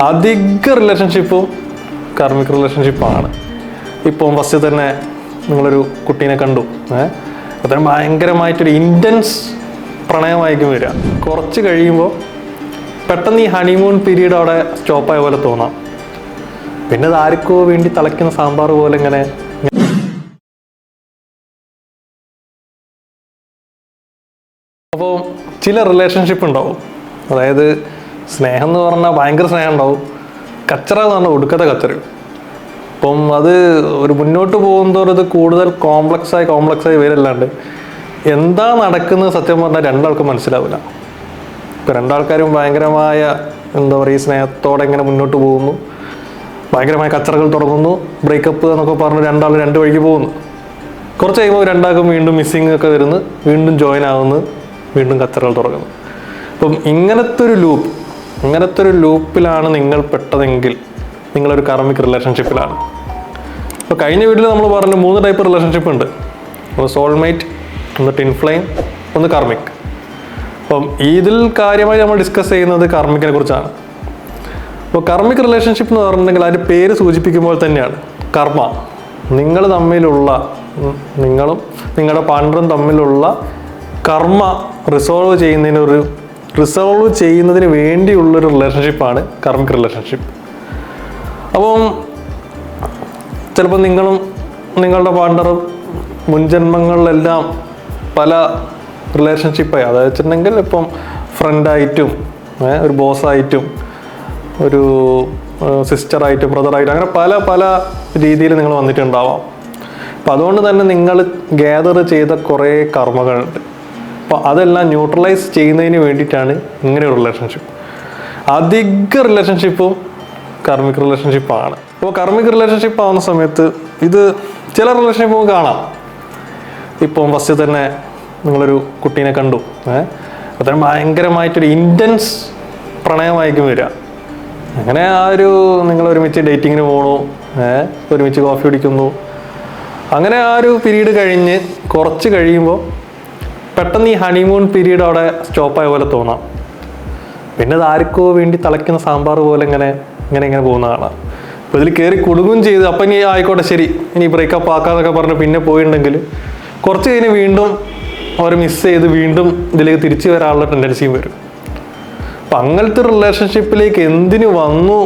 അധിക റിലേഷൻഷിപ്പും കാർമിക് റിലേഷൻഷിപ്പാണ് ഇപ്പം ഫസ്റ്റ് തന്നെ നിങ്ങളൊരു കുട്ടീനെ കണ്ടു. ഏഹ്? അത്രയും ഭയങ്കരമായിട്ടൊരു ഇന്റൻസ് പ്രണയമായിരിക്കും വരിക. കുറച്ച് കഴിയുമ്പോൾ പെട്ടെന്ന് ഈ ഹണിമൂൺ പീരീഡ് അവിടെ സ്റ്റോപ്പായ പോലെ തോന്നാം. പിന്നെ അത് ആർക്കോ വേണ്ടി തിളയ്ക്കുന്ന സാമ്പാർ പോലെ ഇങ്ങനെ അപ്പോൾ ചില റിലേഷൻഷിപ്പ് ഉണ്ടാവും. അതായത് സ്നേഹം എന്ന് പറഞ്ഞാൽ ഭയങ്കര സ്നേഹം ഉണ്ടാവും കച്ചറ എന്ന് പറഞ്ഞാൽ ഒടുക്കത്തെ കച്ചറ. അപ്പം അത് ഒരു മുന്നോട്ട് പോകുന്നതോറും ഇത് കൂടുതൽ കോംപ്ലക്സ് ആയി കോംപ്ലക്സ് ആയി വരല്ലാണ്ട് എന്താ നടക്കുന്നത് സത്യം പറഞ്ഞാൽ രണ്ടാൾക്കും മനസ്സിലാവില്ല. ഇപ്പം രണ്ടാൾക്കാരും ഭയങ്കരമായ എന്താ പറയുക സ്നേഹത്തോടെ ഇങ്ങനെ മുന്നോട്ട് പോകുന്നു. ഭയങ്കരമായ കച്ചറകൾ തുടങ്ങുന്നു. ബ്രേക്കപ്പ് എന്നൊക്കെ പറഞ്ഞ് രണ്ടാൾ രണ്ട് വഴിക്ക് പോകുന്നു. കുറച്ച് കഴിയുമ്പോൾ രണ്ടാൾക്കും വീണ്ടും മിസ്സിങ് ഒക്കെ വരുന്നു. വീണ്ടും ജോയിൻ ആവുന്നു. വീണ്ടും കച്ചറകൾ തുടങ്ങുന്നു. അപ്പം ഇങ്ങനത്തെ ഒരു ലൂപ്പ് ഇങ്ങനത്തെ ഒരു ലൂപ്പിലാണ് നിങ്ങൾ പെട്ടതെങ്കിൽ നിങ്ങളൊരു കർമ്മിക് റിലേഷൻഷിപ്പിലാണ് അപ്പോൾ കഴിഞ്ഞ വീട്ടിൽ നമ്മൾ പറഞ്ഞ മൂന്ന് ടൈപ്പ് റിലേഷൻഷിപ്പ് ഉണ്ട്. ഒന്ന് സോൾമേറ്റ് ഒന്ന് ടിൻഫ്ലെയിം ഒന്ന് കർമ്മിക് അപ്പം ഇതിൽ കാര്യമായി നമ്മൾ ഡിസ്കസ് ചെയ്യുന്നത് കർമ്മിക്കിനെ കുറിച്ചാണ്. അപ്പോൾ കർമ്മിക് റിലേഷൻഷിപ്പ് എന്ന് പറഞ്ഞിട്ടുണ്ടെങ്കിൽ അതിന്റെ പേര് സൂചിപ്പിക്കുമ്പോൾ തന്നെയാണ് കർമ്മ. നിങ്ങൾ തമ്മിലുള്ള നിങ്ങളും നിങ്ങളുടെ പാർട്ണറും തമ്മിലുള്ള കർമ്മ റിസോൾവ് ചെയ്യുന്നതിനൊരു റിസോൾവ് ചെയ്യുന്നതിന് വേണ്ടിയുള്ളൊരു റിലേഷൻഷിപ്പാണ് കർമ്മിക് റിലേഷൻഷിപ്പ് അപ്പം ചിലപ്പോൾ നിങ്ങളും നിങ്ങളുടെ പാർട്ണറും മുൻജന്മങ്ങളിലെല്ലാം പല റിലേഷൻഷിപ്പായി അതായത് വെച്ചിട്ടുണ്ടെങ്കിൽ ഇപ്പം ഫ്രണ്ടായിട്ടും ഒരു ബോസായിട്ടും ഒരു സിസ്റ്ററായിട്ടും ബ്രദറായിട്ടും അങ്ങനെ പല പല രീതിയിൽ നിങ്ങൾ വന്നിട്ടുണ്ടാവാം. അപ്പം അതുകൊണ്ട് തന്നെ നിങ്ങൾ ഗ്യാദർ ചെയ്ത കുറേ കർമ്മകളുണ്ട് അപ്പോൾ അതെല്ലാം ന്യൂട്രലൈസ് ചെയ്യുന്നതിന് വേണ്ടിയിട്ടാണ് ഇങ്ങനെ ഒരു റിലേഷൻഷിപ്പ് അധിക റിലേഷൻഷിപ്പും കർമ്മിക് റിലേഷൻഷിപ്പാണ് അപ്പോൾ കർമ്മിക് റിലേഷൻഷിപ്പ് ആവുന്ന സമയത്ത് ഇത് ചില റിലേഷൻഷിപ്പും കാണാം. ഇപ്പം ഫസ്റ്റ് തന്നെ നിങ്ങളൊരു കുട്ടീനെ കണ്ടു. ഏഹ് അത്രയും ഭയങ്കരമായിട്ടൊരു ഇന്റൻസ് പ്രണയമായിരിക്കും വരിക. അങ്ങനെ ആ ഒരു നിങ്ങൾ ഒരുമിച്ച് ഡേറ്റിങ്ങിന് പോകണു ഏഹ് ഒരുമിച്ച് കോഫി കുടിക്കുന്നു. അങ്ങനെ ആ ഒരു പീരീഡ് കഴിഞ്ഞ് കുറച്ച് കഴിയുമ്പോൾ പെട്ടെന്ന് ഈ ഹണിമൂൺ പീരീഡ് അവിടെ സ്റ്റോപ്പായ പോലെ തോന്നാം. പിന്നെ അത് ആർക്കോ വേണ്ടി തിളയ്ക്കുന്ന സാമ്പാർ പോലെ ഇങ്ങനെ ഇങ്ങനെ ഇങ്ങനെ പോകുന്ന കാണാം. അപ്പോൾ ഇതിൽ കയറി കുടുങ്ങും ചെയ്ത് അപ്പം ഇനി ആയിക്കോട്ടെ ശരി. ഇനി ബ്രേക്കപ്പ് ആക്കാന്നൊക്കെ പറഞ്ഞ് പിന്നെ പോയിട്ടുണ്ടെങ്കിൽ കുറച്ച് കഴിഞ്ഞ് വീണ്ടും അവർ മിസ് ചെയ്ത് വീണ്ടും ഇതിലേക്ക് തിരിച്ചു വരാനുള്ള ടെൻഡൻസിയും വരും. അപ്പം അങ്ങനത്തെ റിലേഷൻഷിപ്പിലേക്ക് എന്തിനു വന്നു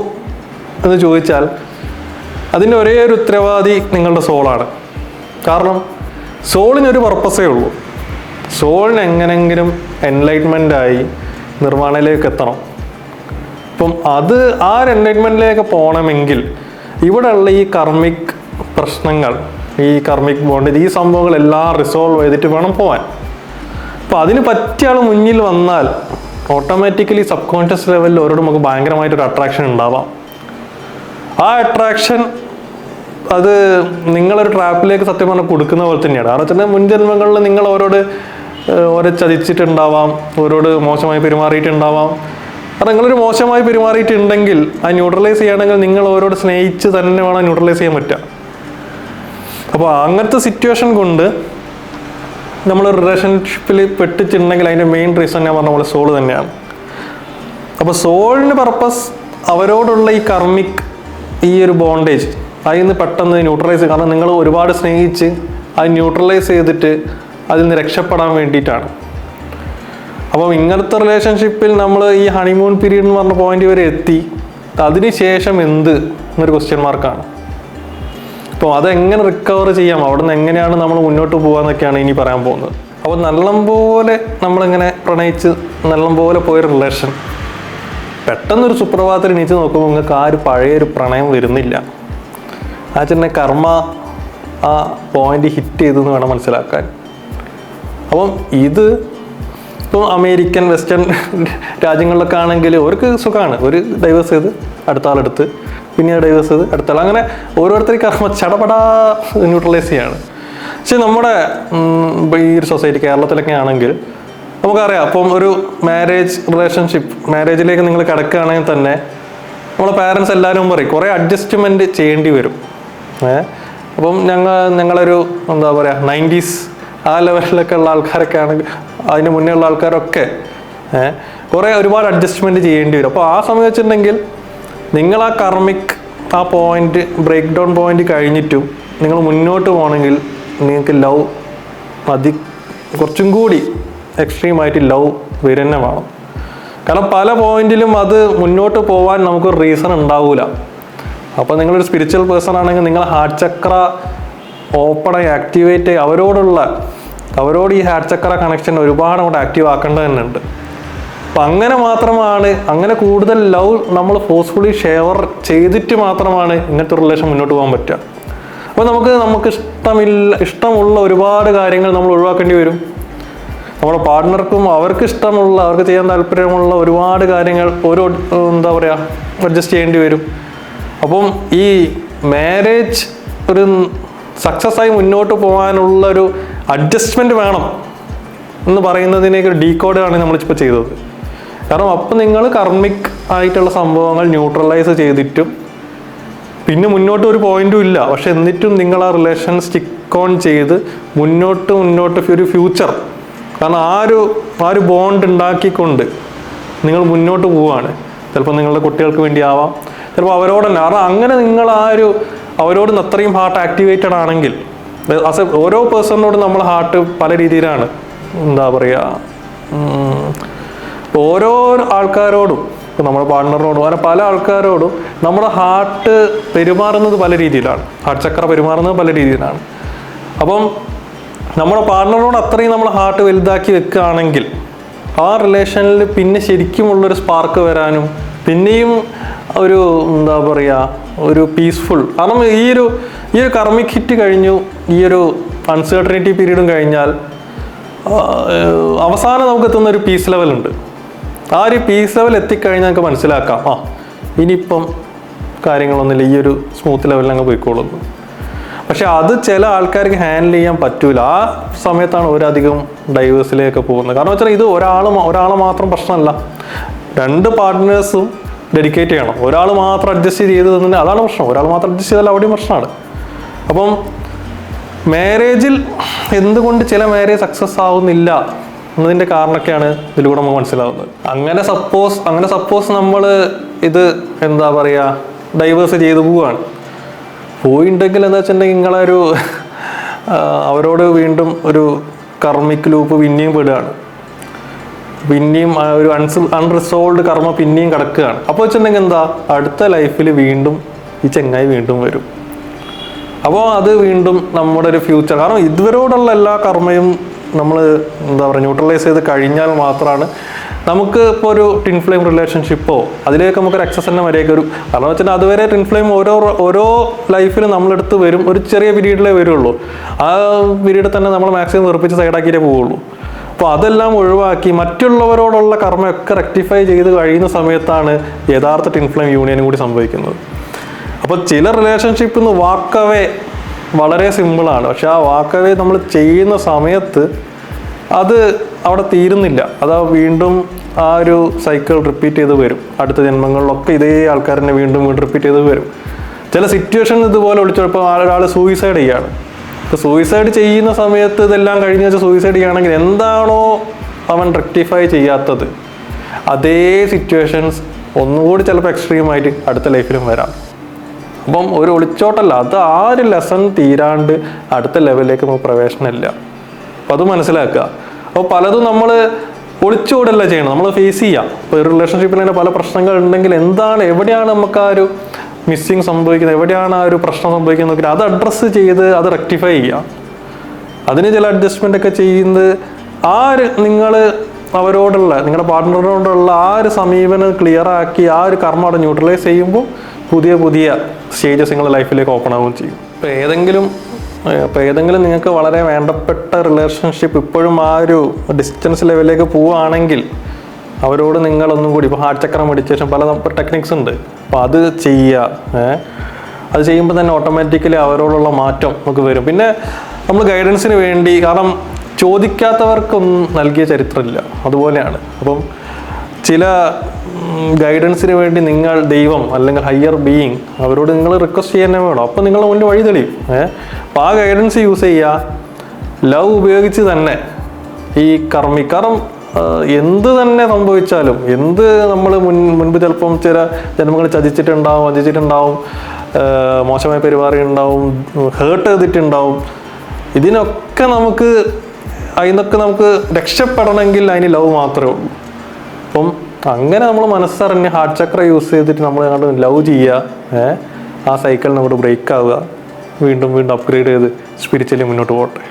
എന്ന് ചോദിച്ചാൽ അതിന്റെ ഒരേ ഒരു ഉത്തരവാദി നിങ്ങളുടെ സോളാണ് കാരണം സോളിനൊരു പർപ്പസേ ഉള്ളൂ. സോളിന് എങ്ങനെങ്കിലും എൻലൈറ്റ്മെന്റ് ആയി നിർമ്മാണയിലേക്ക് എത്തണം. അപ്പം അത് ആ ഒരു എൻലൈറ്റ്മെന്റിലേക്ക് പോകണമെങ്കിൽ ഇവിടെയുള്ള ഈ കർമ്മിക് പ്രശ്നങ്ങൾ ഈ കർമ്മിക് ബോണ്ട് ഈ സംഭവങ്ങളെല്ലാം റിസോൾവ് ചെയ്തിട്ട് വേണം പോകാൻ അപ്പോൾ അതിന് പറ്റിയ ആൾ മുന്നിൽ വന്നാൽ ഓട്ടോമാറ്റിക്കലി സബ് കോൺഷ്യസ് ലെവലിൽ ഓരോട് നമുക്ക് ഭയങ്കരമായിട്ടൊരു അട്രാക്ഷൻ ഉണ്ടാവാം. ആ അട്രാക്ഷൻ അത് നിങ്ങളൊരു ട്രാപ്പിലേക്ക് സത്യം പറഞ്ഞാൽ കൊടുക്കുന്ന പോലെ തന്നെയാണ്. കാരണം വെച്ചാൽ മുൻജന്മങ്ങളിൽ നിങ്ങൾ ഓരോട് ഓരോ ചതിച്ചിട്ടുണ്ടാവാം ഓരോട് മോശമായി പെരുമാറിയിട്ടുണ്ടാവാം. കാരണം നിങ്ങളൊരു മോശമായി പെരുമാറിയിട്ടുണ്ടെങ്കിൽ ആ ന്യൂട്രലൈസ് ചെയ്യണമെങ്കിൽ നിങ്ങൾ ഓരോട് സ്നേഹിച്ച് തന്നെ വേണം ന്യൂട്രലൈസ് ചെയ്യാൻ പറ്റുക. അപ്പോൾ അങ്ങനത്തെ സിറ്റുവേഷൻ കൊണ്ട് നമ്മൾ റിലേഷൻഷിപ്പിൽ പെട്ടിട്ടുണ്ടെങ്കിൽ അതിന്റെ മെയിൻ റീസൺ ഞാൻ പറഞ്ഞ പോലെ സോൾ തന്നെയാണ്. അപ്പോൾ സോളിന് പർപ്പസ് അവരോടുള്ള ഈ കർമ്മിക് ഈ ഒരു ബോണ്ടേജ് അതിൽ നിന്ന് പെട്ടെന്ന് ന്യൂട്രലൈസ് കാരണം നിങ്ങൾ ഒരുപാട് സ്നേഹിച്ച് അത് ന്യൂട്രലൈസ് ചെയ്തിട്ട് അതിൽ നിന്ന് രക്ഷപ്പെടാൻ വേണ്ടിയിട്ടാണ്. അപ്പം ഇങ്ങനത്തെ റിലേഷൻഷിപ്പിൽ നമ്മൾ ഈ ഹണിമൂൺ പീരീഡ് എന്ന് പറഞ്ഞ പോയിന്റ് വരെ എത്തി. അതിന് ശേഷം എന്ത് എന്നൊരു ക്വസ്റ്റ്യൻ മാർക്കാണ് അപ്പോൾ അതെങ്ങനെ റിക്കവർ ചെയ്യാം? അവിടെ നിന്ന് എങ്ങനെയാണ് നമ്മൾ മുന്നോട്ട് പോകാമെന്നൊക്കെയാണ് ഇനി പറയാൻ പോകുന്നത്. അപ്പോൾ നല്ലപോലെ നമ്മളിങ്ങനെ പ്രണയിച്ച് നല്ലപോലെ പോയ റിലേഷൻ പെട്ടെന്നൊരു സുപ്രഭാതത്തിൽ എണീച്ച് നോക്കുമ്പോൾ നിങ്ങൾക്ക് ആ ഒരു പഴയൊരു പ്രണയം വരുന്നില്ല. ആ ചെന്നെ കർമ്മ ആ പോയിന്റ് ഹിറ്റ് ചെയ്തു എന്ന് വേണം മനസ്സിലാക്കാൻ. അപ്പം ഇത് ഇപ്പോൾ അമേരിക്കൻ വെസ്റ്റേൺ രാജ്യങ്ങളിലൊക്കെ ആണെങ്കിൽ അവർക്ക് സുഖമാണ്. ഒരു ഡൈവേഴ്സ് ചെയ്ത് അടുത്ത ആളെടുത്ത് പിന്നെ ഡൈവേഴ്സ് ചെയ്ത് അടുത്ത ആൾ അങ്ങനെ ഓരോരുത്തർ കർമ്മ ചടപടാ ന്യൂട്രലൈസ് ചെയ്യാണ്. പക്ഷെ നമ്മുടെ ഈ ഒരു സൊസൈറ്റി കേരളത്തിലൊക്കെ ആണെങ്കിൽ നമുക്കറിയാം അപ്പം ഒരു മാരേജ് റിലേഷൻഷിപ്പ് മാരേജിലേക്ക് നിങ്ങൾ കിടക്കുകയാണെങ്കിൽ തന്നെ നമ്മളെ പാരൻസ് എല്ലാവരും പറയും കുറേ അഡ്ജസ്റ്റ്മെന്റ് ചെയ്യേണ്ടി വരും. ഏ? അപ്പം ഞങ്ങൾ ഞങ്ങളൊരു എന്താ പറയുക നയന്റീസ് ആ ലെവലിലൊക്കെ ഉള്ള ആൾക്കാരൊക്കെ ആണെങ്കിൽ അതിന് മുന്നേ ഉള്ള ആൾക്കാരൊക്കെ കുറേ ഒരുപാട് അഡ്ജസ്റ്റ്മെന്റ് ചെയ്യേണ്ടി വരും. അപ്പോൾ ആ സമയം വെച്ചിട്ടുണ്ടെങ്കിൽ നിങ്ങൾ ആ കർമ്മിക് ആ പോയിന്റ് ബ്രേക്ക് ഡൗൺ പോയിന്റ് കഴിഞ്ഞിട്ടും നിങ്ങൾ മുന്നോട്ട് പോകണമെങ്കിൽ നിങ്ങൾക്ക് ലവ് അതി കുറച്ചും കൂടി എക്സ്ട്രീമായിട്ട് ലവ് വരുന്ന വേണം. കാരണം പല പോയിന്റിലും അത് മുന്നോട്ട് പോകാൻ നമുക്കൊരു റീസൺ ഉണ്ടാവില്ല അപ്പോൾ നിങ്ങളൊരു സ്പിരിച്വൽ പേഴ്സൺ ആണെങ്കിൽ നിങ്ങൾ ഹാർട്ട് ചക്ര ഓപ്പണായി ആക്ടിവേറ്റ് അവരോടുള്ള അവരോട് ഈ ഹാറ്റ് ചക്ര കണക്ഷൻ ഒരുപാട് അങ്ങോട്ട് ആക്റ്റീവ് ആക്കേണ്ടത് തന്നെ ഉണ്ട് അപ്പം അങ്ങനെ മാത്രമാണ് അങ്ങനെ കൂടുതൽ ലവ് നമ്മൾ ഫോഴ്സ്ഫുള്ളി ഷെയർ ചെയ്തിട്ട് മാത്രമാണ് ഇങ്ങനത്തെ റിലേഷൻ മുന്നോട്ട് പോകാൻ പറ്റുക. അപ്പോൾ നമുക്ക് നമുക്ക് ഇഷ്ടമില്ല ഇഷ്ടമുള്ള ഒരുപാട് കാര്യങ്ങൾ നമ്മൾ ഒഴിവാക്കേണ്ടി വരും. നമ്മുടെ പാർട്ട്ണർക്കും അവർക്ക് ഇഷ്ടമുള്ള അവർക്ക് ചെയ്യാൻ താല്പര്യമുള്ള ഒരുപാട് കാര്യങ്ങൾ ഓരോ എന്താ പറയുക അഡ്ജസ്റ്റ് ചെയ്യേണ്ടി വരും. അപ്പം ഈ മാരേജ് ഒരു സക്സസ് ആയി മുന്നോട്ട് പോകാനുള്ള ഒരു അഡ്ജസ്റ്റ്മെന്റ് വേണം എന്ന് പറയുന്നതിനേക്ക് ഒരു ഡീകോഡാണ് നമ്മളിപ്പോൾ ചെയ്തത്. കാരണം അപ്പം നിങ്ങൾ കർമ്മിക് ആയിട്ടുള്ള സംഭവങ്ങൾ ന്യൂട്രലൈസ് ചെയ്തിട്ടും പിന്നെ മുന്നോട്ട് ഒരു പോയിന്റും ഇല്ല. പക്ഷെ എന്നിട്ടും നിങ്ങൾ ആ റിലേഷൻ സ്റ്റിക്ക് ഓൺ ചെയ്ത് മുന്നോട്ട് മുന്നോട്ട് ഒരു ഫ്യൂച്ചർ കാരണം ആ ഒരു ആ ഒരു ബോണ്ട് ഉണ്ടാക്കിക്കൊണ്ട് നിങ്ങൾ മുന്നോട്ട് പോവുകയാണ്. ചിലപ്പോൾ നിങ്ങളുടെ കുട്ടികൾക്ക് വേണ്ടി ആവാം ചിലപ്പോൾ അവരോടല്ല. കാരണം അങ്ങനെ നിങ്ങൾ ആ ഒരു അവരോട് അത്രയും ഹാർട്ട് ആക്ടിവേറ്റഡ് ആണെങ്കിൽ ആസ് ഓരോ പേഴ്സണിനോടും നമ്മൾ ഹാർട്ട് പല രീതിയിലാണ് എന്താ പറയുക ഓരോ ആൾക്കാരോടും നമ്മുടെ പാർട്ട്ണറിനോടും അങ്ങനെ പല ആൾക്കാരോടും നമ്മുടെ ഹാർട്ട് പെരുമാറുന്നത് പല രീതിയിലാണ് ഹാർട്ട് ചക്ര പെരുമാറുന്നത് പല രീതിയിലാണ്. അപ്പം നമ്മുടെ പാർട്ട്ണറിനോട് അത്രയും നമ്മൾ ഹാർട്ട് വലുതാക്കി വെക്കുകയാണെങ്കിൽ ആ റിലേഷനിൽ പിന്നെ ശരിക്കുമുള്ളൊരു സ്പാർക്ക് വരാനും പിന്നെയും ഒരു എന്താ പറയുക ഒരു പീസ്ഫുൾ കാരണം ഈ ഒരു ഈ ഒരു കർമ്മിക് ഹിറ്റ് കഴിഞ്ഞു ഈ ഒരു അൺസേർട്ടനിറ്റി പീരീഡും കഴിഞ്ഞാൽ അവസാനം നമുക്ക് എത്തുന്ന ഒരു പീസ് ലെവലുണ്ട് ആ ഒരു പീസ് ലെവൽ എത്തിക്കഴിഞ്ഞാൽ നമുക്ക് മനസ്സിലാക്കാം ആ ഇനിയിപ്പം കാര്യങ്ങളൊന്നുമില്ല ഈ ഒരു സ്മൂത്ത് ലെവലിൽ അങ്ങ് പോയിക്കോളുന്നു പക്ഷെ അത് ചില ആൾക്കാർക്ക് ഹാൻഡിൽ ചെയ്യാൻ പറ്റൂല. ആ സമയത്താണ് ഒരധികം ഡൈവേഴ്സിലേക്ക് പോകുന്നത്. കാരണം വെച്ചാൽ ഇത് ഒരാൾ ഒരാളെ മാത്രം പ്രശ്നമല്ല. രണ്ട് പാർട്ട്നേഴ്സും ഡെഡിക്കേറ്റ് ചെയ്യണം. ഒരാൾ മാത്രം അഡ്ജസ്റ്റ് ചെയ്ത് തന്നെ അതാണ് പ്രശ്നം. ഒരാൾ മാത്രം അഡ്ജസ്റ്റ് ചെയ്താൽ അവിടെയും പ്രശ്നമാണ്. അപ്പം മാരേജിൽ എന്തുകൊണ്ട് ചില മാരേജ് സക്സസ് ആവുന്നില്ല എന്നതിന്റെ കാരണമൊക്കെയാണ് ഇതിലൂടെ നമുക്ക് മനസ്സിലാവുന്നത്. അങ്ങനെ സപ്പോസ് അങ്ങനെ സപ്പോസ് നമ്മൾ ഇത് എന്താ പറയുക ഡൈവേഴ്സ് ചെയ്തു പോവുകയാണ്. പോയിണ്ടെങ്കിൽ എന്താ വെച്ചിട്ടുണ്ടെങ്കിൽ നിങ്ങളൊരു അവരോട് വീണ്ടും ഒരു കർമ്മിക് ലൂപ്പ് പിന്നെയും പെടുകയാണ്. പിന്നെയും ഒരു അൺസ് അൺറിസോൾഡ് കർമ്മ പിന്നെയും കിടക്കുകയാണ്. അപ്പോൾ വെച്ചിട്ടുണ്ടെങ്കിൽ എന്താ? അടുത്ത ലൈഫിൽ വീണ്ടും ഈ ചെങ്ങായി വീണ്ടും വരും. അപ്പോൾ അത് വീണ്ടും നമ്മുടെ ഒരു ഫ്യൂച്ചർ കാരണം ഇതുവരോടുള്ള എല്ലാ കർമ്മയും നമ്മൾ എന്താ പറയുക ന്യൂട്രലൈസ് ചെയ്ത് കഴിഞ്ഞാൽ മാത്രമാണ് നമുക്ക് ഇപ്പോൾ ഒരു ടിൻ ഫ്ലെയിം റിലേഷൻഷിപ്പോ അതിലേക്ക് നമുക്ക് ഒരു എക്സസ് തന്നെ വരെയൊക്കെ ഒരു കാരണം വെച്ചാൽ അതുവരെ ടിൻ ഫ്ലെയിം ഓരോ ഓരോ ലൈഫിൽ നമ്മളെടുത്ത് വരും. ഒരു ചെറിയ പീരീഡിലേ വരുള്ളൂ. ആ പീരീഡിൽ തന്നെ നമ്മൾ മാക്സിമം വെറുപ്പിച്ച് സൈഡാക്കിയിട്ടേ പോവുള്ളൂ. അപ്പോൾ അതെല്ലാം ഒഴിവാക്കി മറ്റുള്ളവരോടുള്ള കർമ്മയൊക്കെ റെക്ടിഫൈ ചെയ്ത് കഴിയുന്ന സമയത്താണ് യഥാർത്ഥ ടിൻഫ്ലെയിം യൂണിയനും കൂടി സംഭവിക്കുന്നത്. അപ്പോൾ ചില റിലേഷൻഷിപ്പ് നിന്ന് വാക്കവേ വളരെ സിമ്പിളാണ് പക്ഷെ ആ വാക്കവേ നമ്മൾ ചെയ്യുന്ന സമയത്ത് അത് അവിടെ തീരുന്നില്ല. അത് വീണ്ടും ആ ഒരു സൈക്കിൾ റിപ്പീറ്റ് ചെയ്ത് വരും. അടുത്ത ജന്മങ്ങളിലൊക്കെ ഇതേ ആൾക്കാരനെ വീണ്ടും വീണ്ടും റിപ്പീറ്റ് ചെയ്ത് വരും. ചില സിറ്റുവേഷൻ ഇതുപോലെ വിളിച്ചപ്പോൾ ഒരാൾ സൂയിസൈഡ് ചെയ്യാണ് ഇപ്പോൾ സൂയിസൈഡ് ചെയ്യുന്ന സമയത്ത് ഇതെല്ലാം കഴിഞ്ഞ് വെച്ച് സൂയിസൈഡ് ചെയ്യുകയാണെങ്കിൽ എന്താണോ അവൻ റെക്ടിഫൈ ചെയ്യാത്തത്. അതേ സിറ്റുവേഷൻസ് ഒന്നുകൂടി ചിലപ്പോൾ എക്സ്ട്രീം ആയിട്ട് അടുത്ത ലൈഫിലും വരാം. അപ്പം ഒരു ഒളിച്ചോട്ടല്ല അത് ആ ഒരു ലെസൺ തീരാണ്ട് അടുത്ത ലെവലിലേക്ക് നമുക്ക് പ്രവേശനമില്ല അപ്പം അത് മനസ്സിലാക്കുക. അപ്പോൾ പലതും നമ്മൾ ഒളിച്ചോടല്ല ചെയ്യണം നമ്മൾ ഫേസ് ചെയ്യാം. ഇപ്പോൾ ഒരു റിലേഷൻഷിപ്പിൽ തന്നെ പല പ്രശ്നങ്ങൾ ഉണ്ടെങ്കിൽ എന്താണ് എവിടെയാണ് നമുക്ക് ആ ഒരു മിസ്സിങ് സംഭവിക്കുന്നത് എവിടെയാണ് ആ ഒരു പ്രശ്നം സംഭവിക്കുന്നത് അത് അഡ്രസ്സ് ചെയ്ത് അത് റെക്ടിഫൈ ചെയ്യുക. അതിന് ചില അഡ്ജസ്റ്റ്മെന്റ് ഒക്കെ ചെയ്യുന്നത് ആ ഒരു നിങ്ങൾ അവരോടുള്ള നിങ്ങളുടെ പാർട്ട്ണറിനോടുള്ള ആ ഒരു സമീപനം ക്ലിയർ ആക്കി ആ ഒരു കർമ്മം അവിടെ ന്യൂട്രലൈസ് ചെയ്യുമ്പോൾ പുതിയ പുതിയ സ്റ്റേജസ് നിങ്ങളുടെ ലൈഫിലേക്ക് ഓപ്പൺ ആവുകയും ചെയ്യും. ഇപ്പോൾ ഏതെങ്കിലും ഇപ്പോൾ ഏതെങ്കിലും നിങ്ങൾക്ക് വളരെ വേണ്ടപ്പെട്ട റിലേഷൻഷിപ്പ് ഇപ്പോഴും ആ ഒരു ഡിസ്റ്റൻസ് ലെവലിലേക്ക് പോവുകയാണെങ്കിൽ അവരോട് നിങ്ങളൊന്നും കൂടി ഇപ്പോൾ ഹാർട്ട് ചക്രം മെഡിറ്റേഷൻ പല ടെക്നിക്സ് ഉണ്ട്. അപ്പോൾ അത് ചെയ്യുക അത് ചെയ്യുമ്പോൾ തന്നെ ഓട്ടോമാറ്റിക്കലി അവരോടുള്ള മാറ്റം നമുക്ക് വരും. പിന്നെ നമ്മൾ ഗൈഡൻസിന് വേണ്ടി കാരണം ചോദിക്കാത്തവർക്കൊന്നും നൽകിയ ചരിത്രമില്ല. അതുപോലെയാണ്. അപ്പം ചില ഗൈഡൻസിന് വേണ്ടി നിങ്ങൾ ദൈവം അല്ലെങ്കിൽ ഹയർ ബീയിങ് അവരോട് നിങ്ങൾ റിക്വസ്റ്റ് ചെയ്യാൻ വേണം? അപ്പോൾ നിങ്ങളുടെ മുന്നിൽ വഴി തെളിയും ഏഹ് അപ്പോൾ ആ ഗൈഡൻസ് യൂസ് ചെയ്യുക. ലവ് ഉപയോഗിച്ച് തന്നെ ഈ കർമ്മി കാരണം എന്ത് തന്നെ സംഭവിച്ചാലും എന്ത് നമ്മൾ മുൻ മുൻപ് ചിലപ്പം ചില ജന്മങ്ങൾ ചതിച്ചിട്ടുണ്ടാവും വഞ്ചിച്ചിട്ടുണ്ടാവും മോശമായ പെരുമാറി ഉണ്ടാവും ഹേർട്ട് ചെയ്തിട്ടുണ്ടാവും ഇതിനൊക്കെ നമുക്ക് അതിനൊക്കെ നമുക്ക് രക്ഷപ്പെടണമെങ്കിൽ അതിന് ലവ് മാത്രമേ ഉള്ളൂ. അപ്പം അങ്ങനെ നമ്മൾ മനസ്സറിഞ്ഞ് ഹാർട്ട് ചക്ര യൂസ് ചെയ്തിട്ട് നമ്മൾ അങ്ങോട്ട് ലവ് ചെയ്യുക ആ സൈക്കിൾ നമ്മുടെ ബ്രേക്ക് ആവുക വീണ്ടും വീണ്ടും അപ്ഗ്രേഡ് ചെയ്ത് സ്പിരിച്വലി മുന്നോട്ട് പോകട്ടെ.